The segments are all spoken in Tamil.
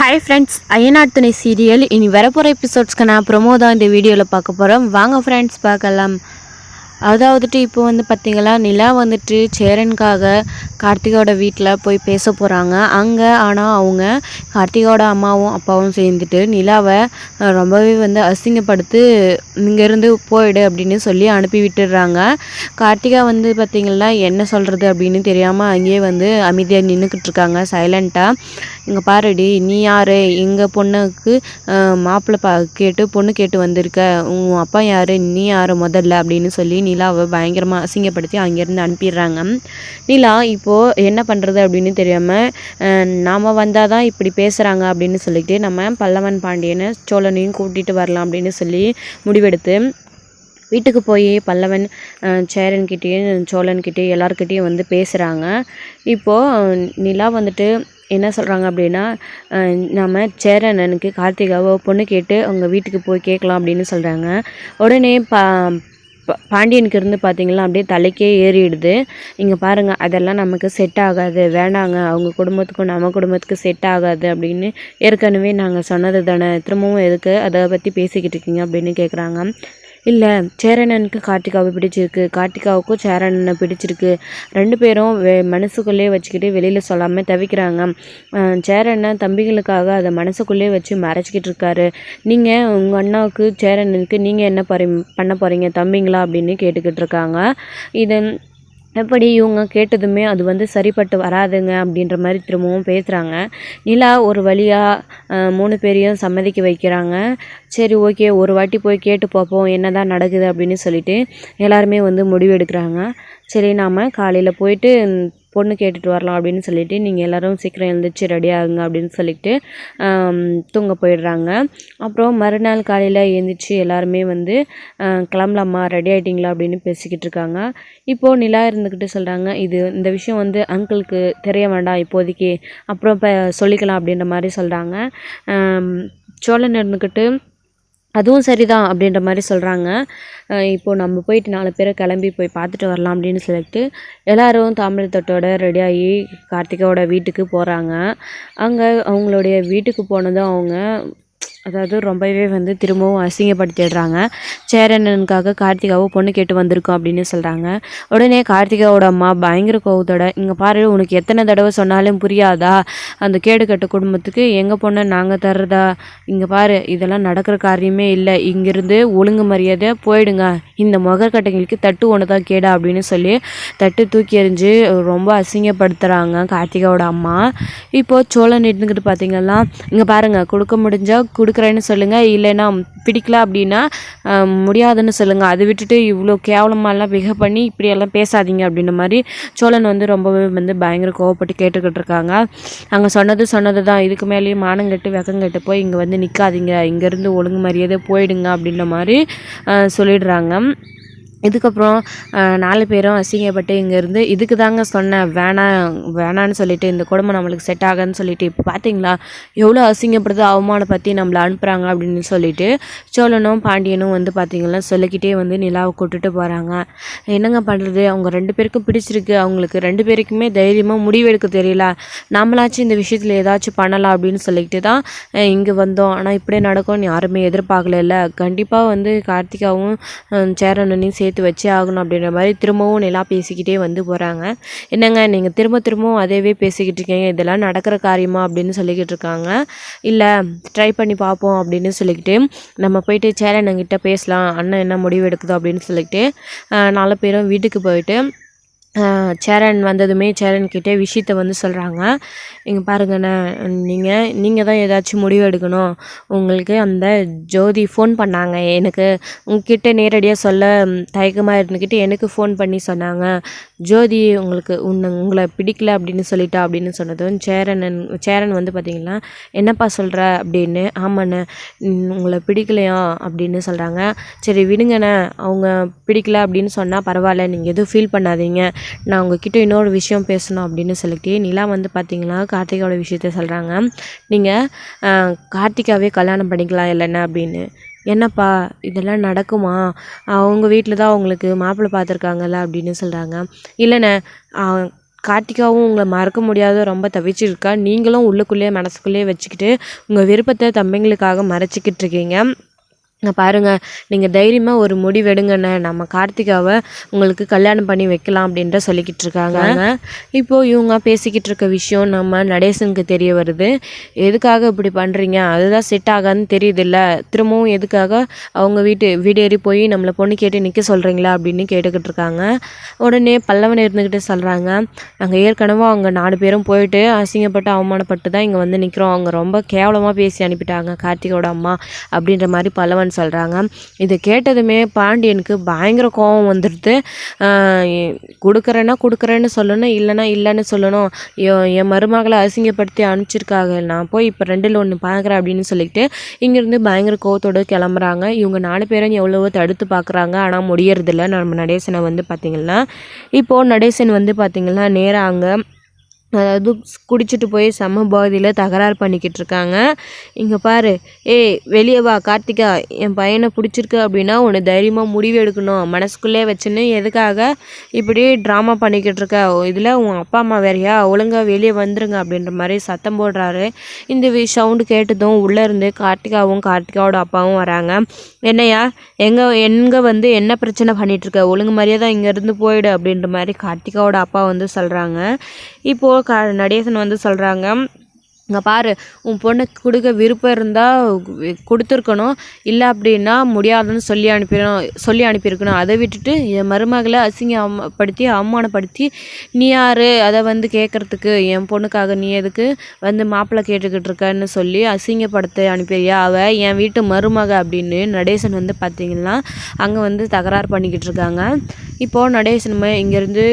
ஹாய் ஃப்ரெண்ட்ஸ் அய்யனார் துணை சீரியல். இனி வரப்போகிற எபிசோட்ஸ்க்கு நான் ப்ரொமோ தான் இந்த வீடியோவில் பார்க்க போகிறோம் வாங்க ஃப்ரெண்ட்ஸ் பார்க்கலாம். அதாவதுட்டு இப்போ வந்து பார்த்திங்களா நிலா வந்துட்டு சேரனுக்காக கார்த்திகாவோட வீட்டில் போய் பேச போகிறாங்க அங்கே ஆனால் அவங்க கார்த்திகாவோட அம்மாவும் அப்பாவும் சேர்ந்துட்டு நிலாவை ரொம்பவே வந்து அசிங்கப்படுத்து இங்கேருந்து போயிடு அப்படின்னு சொல்லி அனுப்பி விட்டுடுறாங்க கார்த்திகா வந்து பார்த்திங்கன்னா என்ன சொல்கிறது அப்படின்னு தெரியாமல் அங்கேயே வந்து அமைதியாக நின்றுக்கிட்டு இருக்காங்க சைலண்ட்டாக இங்கே பாருடி நீ யார்? எங்கள் பொண்ணுக்கு மாப்பிள்ளை பா கேட்டு பொண்ணு கேட்டு வந்திருக்க. உன் அப்பா யார்? நீ யார் முதல்ல? அப்படின்னு சொல்லி நிலாவை பயங்கரமாக அசிங்கப்படுத்தி அங்கேருந்து அனுப்பிடுறாங்க. நிலா இப்போது என்ன பண்ணுறது அப்படின்னு தெரியாமல் நாம் வந்தால் தான் இப்படி பேசுகிறாங்க அப்படின்னு சொல்லிட்டு நம்ம பல்லவன் பாண்டியனை சோழனையும் கூட்டிகிட்டு வரலாம் அப்படின்னு சொல்லி முடிவெடுத்து வீட்டுக்கு போய் பல்லவன் சேரன்கிட்டேயும் சோழன்கிட்டேயும் எல்லாருக்கிட்டேயும் வந்து பேசுகிறாங்க இப்போது நிலா வந்துட்டு என்ன சொல்கிறாங்க அப்படின்னா நம்ம சேரனனுக்கு கார்த்திகாவோ பொண்ணு கேட்டு அவங்க வீட்டுக்கு போய் கேட்கலாம் அப்படின்னு சொல்கிறாங்க உடனே ப பா- பாண்டியனுக்கு இருந்து பார்த்திங்களா அப்படியே தலைக்கே ஏறிடுது. இங்கே பாருங்கள் அதெல்லாம் நமக்கு செட் ஆகாது. வேண்டாங்க அவங்க குடும்பத்துக்கும் நம்ம குடும்பத்துக்கு செட் ஆகாது அப்படின்னு ஏற்கனவே நாங்கள் சொன்னது தானே. திரும்பவும் எதுக்கு அதை பற்றி பேசிக்கிட்டு இருக்கீங்க அப்படின்னு கேட்குறாங்க இல்லை சேரனனுக்கு கார்த்திகாவை பிடிச்சிருக்கு. கார்த்திகாவுக்கும் சேரனனை பிடிச்சிருக்கு. ரெண்டு பேரும் வெ மனசுக்குள்ளேயே வச்சுக்கிட்டு வெளியில் சொல்லாமல் தவிக்கிறாங்க. அஹ் தம்பிகளுக்காக அதை மனசுக்குள்ளேயே வச்சு மறைச்சிக்கிட்டு இருக்காரு. நீங்கள் உங்கள் அண்ணாவுக்கு சேரனுக்கு நீங்கள் என்ன பரி பண்ண போகிறீங்க தம்பிங்களா? அப்படின்னு கேட்டுக்கிட்டு இருக்காங்க. இது எப்படி இவங்க கேட்டதுமே அது வந்து சரிப்பட்டு வராதுங்க அப்படின்ற மாதிரி திரும்பவும் பேசுகிறாங்க நிலா ஒரு வழியாக மூணு பேரையும் சம்மதிக்க வைக்கிறாங்க. சரி ஓகே ஒரு வாட்டி போய் கேட்டு பார்ப்போம் என்ன தான் நடக்குது அப்படின்னு சொல்லிட்டு எல்லாருமே வந்து முடிவு எடுக்கிறாங்க. சரி நாம் காலையில் போயிட்டு பொண்ணு கேட்டுட்டு வரலாம் அப்படின்னு சொல்லிட்டு நீங்கள் எல்லோரும் சீக்கிரம் எழுந்திரிச்சு ரெடி ஆகுங்க அப்படின்னு சொல்லிட்டு தூங்க போயிடுறாங்க. அப்புறம் மறுநாள் காலையில் எழுந்திரிச்சு எல்லாருமே வந்து அஹ், கிளம்பலாமா? ரெடி ஆகிட்டிங்களா அப்படின்னு பேசிக்கிட்டு இருக்காங்க. இப்போது நிலா இருந்துக்கிட்டு சொல்கிறாங்க இது இந்த விஷயம் வந்து அங்கிளுக்கு தெரிய வேண்டாம் இப்போதைக்கு. அப்புறம் இப்போ சொல்லிக்கலாம் அப்படின்ற மாதிரி சொல்கிறாங்க சோழன் இருந்துக்கிட்டு அதுவும் சரிதான் அப்படின்ற மாதிரி சொல்கிறாங்க இப்போது நம்ம போயிட்டு நாலு பேரை கிளம்பி போய் பார்த்துட்டு வரலாம் அப்படின்னு சொல்லிட்டு எல்லாரும் தாமிர தட்டோட ரெடியாகி கார்த்திகாவோட வீட்டுக்கு போகிறாங்க அங்கே அவங்களுடைய வீட்டுக்கு போனதும் அவங்க அதாவது ரொம்பவே வந்து திரும்பவும் அசிங்கப்படுத்திடுறாங்க. சேரண்ணனுக்காக கார்த்திகாவை பொண்ணு கேட்டு வந்திருக்கோம் அப்படின்னு சொல்கிறாங்க உடனே கார்த்திகாவோட அம்மா பயங்கர கோவத்தோட இங்கே பாரு உனக்கு எத்தனை தடவை சொன்னாலும் புரியாதா? அந்த கேடு கட்ட குடும்பத்துக்கு எங்கள் பொண்ணை நாங்கள் தர்றதா? இங்கே பாரு இதெல்லாம் நடக்கிற காரியமே இல்லை. இங்கேருந்து ஒழுங்கு மரியாதை போயிடுங்க. இந்த முகக்கட்டைங்களுக்கு தட்டு ஒன்று தான் கேடா அப்படின்னு சொல்லி தட்டு தூக்கி எறிஞ்சு ரொம்ப அசிங்கப்படுத்துகிறாங்க கார்த்திகாவோட அம்மா. இப்போது சோழன் இருந்துக்கிட்டு பார்த்தீங்கன்னா இங்கே பாருங்கள் கொடுக்க முடிஞ்சால் கொடுக்குறேன்னு சொல்லுங்கள் இல்லைன்னா பிடிக்கல அப்படின்னா முடியாதுன்னு சொல்லுங்கள் அதை விட்டுட்டு இவ்வளோ கேவலமாலாம் பிஹேவ் பண்ணி இப்படியெல்லாம் பேசாதீங்க அப்படின்ற மாதிரி சோழன் வந்து ரொம்பவே வந்து பயங்கர கோவப்பட்டு கேட்டுக்கிட்டு இருக்காங்க. அங்கே சொன்னது சொன்னது தான். இதுக்கு மேலேயும் மானங்கெட்டு வெக்கங்கெட்டு போய் இங்கே வந்து நிற்காதீங்க இங்கேருந்து ஒழுங்கு மரியாதை போயிடுங்க அப்படின்ற மாதிரி சொல்லிடுறாங்க. இதுக்கப்புறம் நாலு பேரும் அசிங்கப்பட்டு இங்கேருந்து இதுக்கு தாங்க சொன்னேன் வேணாம் வேணான்னு சொல்லிட்டு இந்த குடும்பம் நம்மளுக்கு செட் ஆகாதுன்னு சொல்லிட்டு இப்போ பார்த்தீங்களா எவ்வளோ அசிங்கப்படுது அவமானப்படுத்தி நம்மளை அனுப்புகிறாங்க அப்படின்னு சொல்லிட்டு சோழனும் பாண்டியனும் வந்து பார்த்தீங்கன்னா சொல்லிக்கிட்டே வந்து நிலாவை கூட்டுட்டு போகிறாங்க என்னங்க பண்ணுறது அவங்க ரெண்டு பேருக்கும் பிடிச்சிருக்கு. அவங்களுக்கு ரெண்டு பேருக்குமே தைரியமாக முடிவெடுக்க தெரியல. நம்மளாச்சும் இந்த விஷயத்தில் ஏதாச்சும் பண்ணலாம் அப்படின்னு சொல்லிக்கிட்டு தான் இங்கே வந்தோம். ஆனால் இப்படியே நடக்கும்னு யாருமே எதிர்பார்க்கல கண்டிப்பாக வந்து கார்த்திகாவும் அஹ், சேர்த்து சேர்த்து வச்சே ஆகணும் அப்படின்ற மாதிரி திரும்பவும் நிலா பேசிக்கிட்டே வந்து போகிறாங்க என்னங்க நீங்கள் திரும்ப திரும்பவும் அதேவே பேசிக்கிட்டு இருக்கீங்க இதெல்லாம் நடக்கிற காரியமா அப்படின்னு சொல்லிக்கிட்டு இருக்காங்க. இல்லை ட்ரை பண்ணி பார்ப்போம் அப்படின்னு சொல்லிக்கிட்டு நம்ம போயிட்டு சேரனங்கிட்ட பேசலாம் அண்ணன் என்ன முடிவு எடுக்குதோ அப்படின்னு சொல்லிக்கிட்டு நாலு பேரும் வீட்டுக்கு போயிட்டு சேரன் வந்ததுமே சேரன் கிட்டே விஷயத்த வந்து சொல்கிறாங்க இங்கே பாருங்கண்ணே நீங்கள் நீங்கள் தான் ஏதாச்சும் முடிவு எடுக்கணும். உங்களுக்கு அந்த ஜோதி ஃபோன் பண்ணாங்க. எனக்கு உங்ககிட்ட நேரடியாக சொல்ல தயக்கமாக இருந்துக்கிட்டு எனக்கு ஃபோன் பண்ணி சொன்னாங்க. ஜோதி உங்களுக்கு உன்னை உங்களை பிடிக்கல அப்படின்னு சொல்லிட்டா அப்படின்னு சொன்னதும் சேரன் சேரன் வந்து பார்த்திங்கன்னா என்னப்பா சொல்கிற அப்படின்னு ஆமாண்ணே உங்களை பிடிக்கலையா? அப்படின்னு சொல்கிறாங்க சரி விடுங்கண்ணே. அவங்க பிடிக்கல அப்படின்னு சொன்னால் பரவாயில்ல. நீங்கள் எதுவும் ஃபீல் பண்ணாதீங்க. நான் உங்ககிட்ட இன்னொரு விஷயம் பேசணும் அப்படின்னு சொல்லிட்டு நிலா வந்து பார்த்தீங்கன்னா கார்த்திகாவோட விஷயத்த சொல்கிறாங்க நீங்கள் கார்த்திகாவே கல்யாணம் பண்ணிக்கலாம் இல்லைன்னா அப்படின்னு. என்னப்பா இதெல்லாம் நடக்குமா? அவங்க வீட்டில் தான் அவங்களுக்கு மாப்பிள்ளை பார்த்துருக்காங்கல்ல அப்படின்னு சொல்கிறாங்க இல்லைண்ணே கார்த்திகாவும் உங்களை மறக்க முடியாத ரொம்ப தவிச்சிருக்கா நீங்களும் உள்ளுக்குள்ளேயே மனசுக்குள்ளேயே வச்சுக்கிட்டு உங்கள் விருப்பத்தை தம்பிங்களுக்காக மறைச்சிக்கிட்டு இருக்கீங்க. பாருங்கள் நீங்கள் தைரியமாக ஒரு முடிவெடுங்கண்ணே நம்ம கார்த்திகாவை உங்களுக்கு கல்யாணம் பண்ணி வைக்கலாம் அப்படின்ற சொல்லிக்கிட்டு இருக்காங்க. இப்போது இவங்க பேசிக்கிட்டு இருக்க விஷயம் நம்ம நடேசனுக்கு தெரிய வருது. எதுக்காக இப்படி பண்ணுறீங்க அதுதான் செட் ஆகாதுன்னு தெரியுதுல்ல. திரும்பவும் எதுக்காக அவங்க வீட்டு வீடு ஏறி போய் நம்மளை பொண்ணு கேட்டு நிற்க சொல்கிறீங்களா அப்படின்னு கேட்டுக்கிட்டு இருக்காங்க. உடனே பல்லவன் இருந்துக்கிட்டு சொல்கிறாங்க நாங்கள் ஏற்கனவே அவங்க நாலு பேரும் போயிட்டு அசிங்கப்பட்டு அவமானப்பட்டு தான் இங்கே வந்து நிற்கிறோம் அவங்க ரொம்ப கேவலமாக பேசி அனுப்பிட்டாங்க கார்த்திகோட அம்மா. அப்படின்ற மாதிரி பல்லவன் அப்படின்னு சொல்கிறாங்க இதை கேட்டதுமே பாண்டியனுக்கு பயங்கர கோபம் வந்துடுது. கொடுக்குறேன்னா கொடுக்குறேன்னு சொல்லணும் இல்லைன்னா இல்லைன்னு சொல்லணும். என் மருமகளை அசிங்கப்படுத்தி அனுப்பிச்சிருக்காங்க. நான் போய் இப்போ ரெண்டில் ஒன்று பார்க்குறேன் அப்படின்னு சொல்லிட்டு இங்கேருந்து பயங்கர கோவத்தோடு கிளம்புறாங்க. இவங்க நாலு பேரும் எவ்வளவோ தடுத்து பார்க்குறாங்க. ஆனால் முடியறதில்ல. நம்ம நடேசனை வந்து பார்த்திங்கன்னா இப்போது நடேசன் வந்து பார்த்திங்கன்னா நேராக அங்கே அதாவது குடிச்சிட்டு போய் செம்ம பாதியில் தகராறு பண்ணிக்கிட்டு இருக்காங்க இங்கே பாரு. ஏய் வெளியே வா கார்த்திகா. என் பையனை பிடிச்சிருக்கு அப்படின்னா உன்னை தைரியமாக முடிவு எடுக்கணும். மனசுக்குள்ளே வச்சுன்னு எதுக்காக இப்படி ட்ராமா பண்ணிக்கிட்டு இருக்க இதில் உன் அப்பா அம்மா வேறையா? ஒழுங்காக வெளியே வந்துருங்க அப்படின்ற மாதிரி சத்தம் போடுறாரு. இந்த சவுண்டு கேட்டதும் உள்ளே இருந்து கார்த்திகாவும் கார்த்திகாவோட அப்பாவும் வராங்க. என்னையா எங்கே எங்கே வந்து என்ன பிரச்சனை பண்ணிகிட்ருக்க ஒழுங்கு மாதிரியே தான் இங்கேருந்து போயிடு அப்படின்ற மாதிரி கார்த்திகாவோட அப்பா வந்து சொல்கிறாங்க இப்போது க நடேசன் வந்து சொல்கிறாங்க இங்கே பாரு உன் பொண்ணுக்கு கொடுக்க விருப்பம் இருந்தால் கொடுத்துருக்கணும். இல்லை அப்படின்னா முடியாதுன்னு சொல்லி அனுப்பிடணும் சொல்லி அனுப்பியிருக்கணும். அதை விட்டுட்டு என் மருமகளை அசிங்கப்படுத்தி அவமானப்படுத்தி நீ யார்? அதை வந்து கேட்குறதுக்கு என் பொண்ணுக்காக நீ எதுக்கு வந்து மாப்பிள்ளை கேட்டுக்கிட்டு இருக்கன்னு சொல்லி அசிங்கப்படுத்த அனுப்பியா அவள் என் வீட்டு மருமக அப்படின்னு நடேசன் வந்து பார்த்திங்கன்னா அங்கே வந்து தகராறு பண்ணிக்கிட்டு இருக்காங்க. இப்போது நடேசன் இங்கேருந்து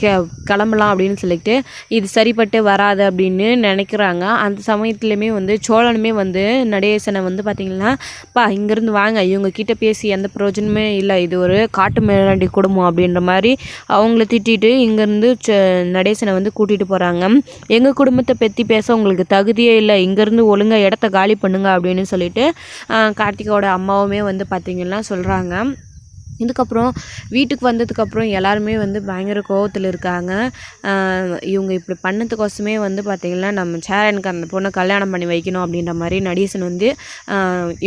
கெ கிளம்பலாம் அப்படின்னு சொல்லிட்டு இது சரிப்பட்டு வராது அப்படின்னு நினைக்கிறாங்க. அந்த சமயத்துலையுமே வந்து சோழனுமே வந்து நடேசனை வந்து பார்த்திங்கன்னா பா இங்கேருந்து வாங்க. இவங்க கிட்டே பேசி எந்த பிரயோஜனமே இல்லை. இது ஒரு காட்டு மேலாண்டி குடும்பம் அப்படின்ற மாதிரி அவங்கள திட்டிட்டு இங்கேருந்து நடேசனை வந்து கூட்டிகிட்டு போகிறாங்க எங்கள் குடும்பத்தை பற்றி பேச உங்களுக்கு தகுதியே இல்லை. இங்கேருந்து ஒழுங்காக இடத்த காலி பண்ணுங்க அப்படின்னு சொல்லிட்டு கார்த்திகோட அம்மாவுமே வந்து பார்த்திங்கன்னா சொல்கிறாங்க இதுக்கப்புறம் வீட்டுக்கு வந்ததுக்கப்புறம் எல்லாருமே வந்து பயங்கர கோவத்தில் இருக்காங்க. இவங்க இப்படி பண்ணதுக்கோசமே வந்து பார்த்திங்கன்னா நம்ம சேரனுக்கு அந்த பொண்ணை கல்யாணம் பண்ணி வைக்கணும் அப்படின்ற மாதிரி நடேசன் வந்து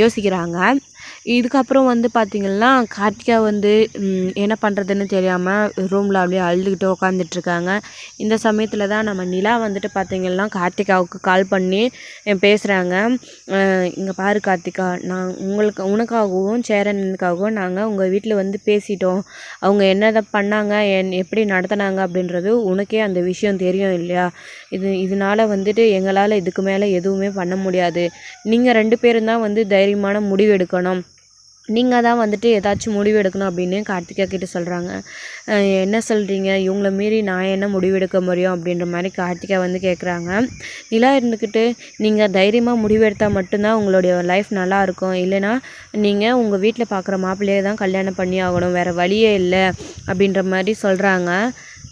யோசிக்கிறாங்க. இதுக்கப்புறம் வந்து பார்த்திங்கன்னா கார்த்திகா வந்து என்ன பண்ணுறதுன்னு தெரியாமல் ரூமில் அப்படியே அழுதுகிட்டு உட்காந்துட்ருக்காங்க இந்த சமயத்தில் தான் நம்ம நிலா வந்துட்டு பார்த்திங்கன்னா கார்த்திகாவுக்கு கால் பண்ணி பேசுகிறாங்க இங்கே பாரு கார்த்திகா நான் உங்களுக்கு உனக்காகவும் சேரனுக்காகவும் நாங்கள் உங்கள் வீட்டில் வந்து பேசிட்டோம். அவங்க என்னதை பண்ணாங்க என் எப்படி நடத்தினாங்க அப்படின்றது உனக்கே அந்த விஷயம் தெரியும் இல்லையா? இது இதனால் வந்துட்டு எங்களால் இதுக்கு மேலே எதுவுமே பண்ண முடியாது. நீங்கள் ரெண்டு பேரும் தான் வந்து தைரியமான முடிவு எடுக்கணும். நீங்கள் தான் வந்துட்டு ஏதாச்சும் முடிவு எடுக்கணும் அப்படின்னு கார்த்திகா கிட்ட சொல்கிறாங்க என்ன சொல்கிறீங்க இவங்கள மீறி நான் என்ன முடிவு எடுக்க முடியும் அப்படின்ற மாதிரி கார்த்திகா வந்து கேட்குறாங்க நிலா இருந்துக்கிட்டு நீங்கள் தைரியமாக முடிவு எடுத்தால் மட்டும்தான் உங்களுடைய லைஃப் நல்லாயிருக்கும் இல்லைனா நீங்கள் உங்கள் வீட்டில் பார்க்குற மாப்பிள்ளையே தான் கல்யாணம் பண்ணி ஆகணும். வேறு வழியே இல்லை. அப்படின்ற மாதிரி சொல்கிறாங்க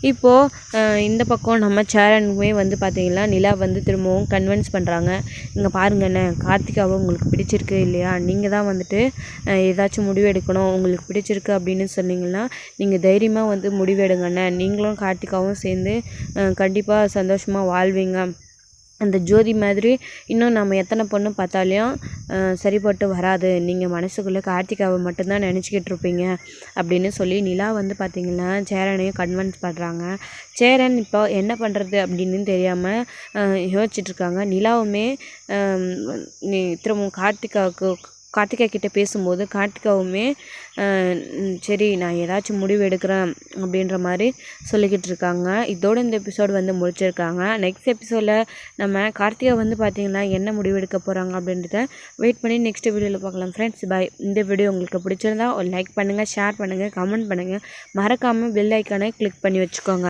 இப்போது இந்த பக்கம் நம்ம சேரனுமே வந்து பார்த்திங்கன்னா நிலா வந்து திரும்பவும் கன்வின்ஸ் பண்ணுறாங்க இங்கே பாருங்கண்ணே கார்த்திகாவை உங்களுக்கு பிடிச்சிருக்கு இல்லையா? நீங்கள் தான் வந்துட்டு ஏதாச்சும் முடிவு எடுக்கணும். உங்களுக்கு பிடிச்சிருக்கு அப்படின்னு சொன்னீங்கன்னா நீங்கள் தைரியமாக வந்து முடிவு எடுங்கண்ணே நீங்களும் கார்த்திகாவும் சேர்ந்து கண்டிப்பாக சந்தோஷமாக வாழ்வீங்க. அந்த ஜோதி மாதிரி இன்னும் நம்ம எத்தனை பொண்ணு பார்த்தாலையும் சரிப்பட்டு வராது. நீங்கள் மனசுக்குள்ளே கார்த்திகாவை மட்டும்தான் நினச்சிக்கிட்டு இருப்பீங்க அப்படின்னு சொல்லி நிலா வந்து பார்த்திங்கன்னா சேரனையும் கன்வின்ஸ் பண்ணுறாங்க சேரன் இப்போ என்ன பண்ணுறது அப்படின்னு தெரியாமல் யோசிச்சுட்ருக்காங்க நிலாவுமே நீ திரும்பவும் கார்த்திகாவுக்கு கார்த்திகா கிட்டே பேசும்போது கார்த்திகாவுமே சரி நான் ஏதாச்சும் முடிவு எடுக்கிறேன் அப்படின்ற மாதிரி சொல்லிக்கிட்டு இருக்காங்க. இதோடு இந்த எபிசோடு வந்து முடிச்சிருக்காங்க. நெக்ஸ்ட் எபிசோடில் நம்ம கார்த்திகா வந்து பார்த்திங்கன்னா என்ன முடிவு எடுக்க போகிறாங்க அப்படின்றத வெயிட் பண்ணி நெக்ஸ்ட் வீடியோவில் பார்க்கலாம் ஃப்ரெண்ட்ஸ் பாய் இந்த வீடியோ உங்களுக்கு பிடிச்சிருந்தா ஒரு லைக் பண்ணுங்கள் ஷேர் பண்ணுங்கள் கமெண்ட் பண்ணுங்கள் மறக்காமல் பெல் ஐக்கானை கிளிக் பண்ணி வச்சுக்கோங்க.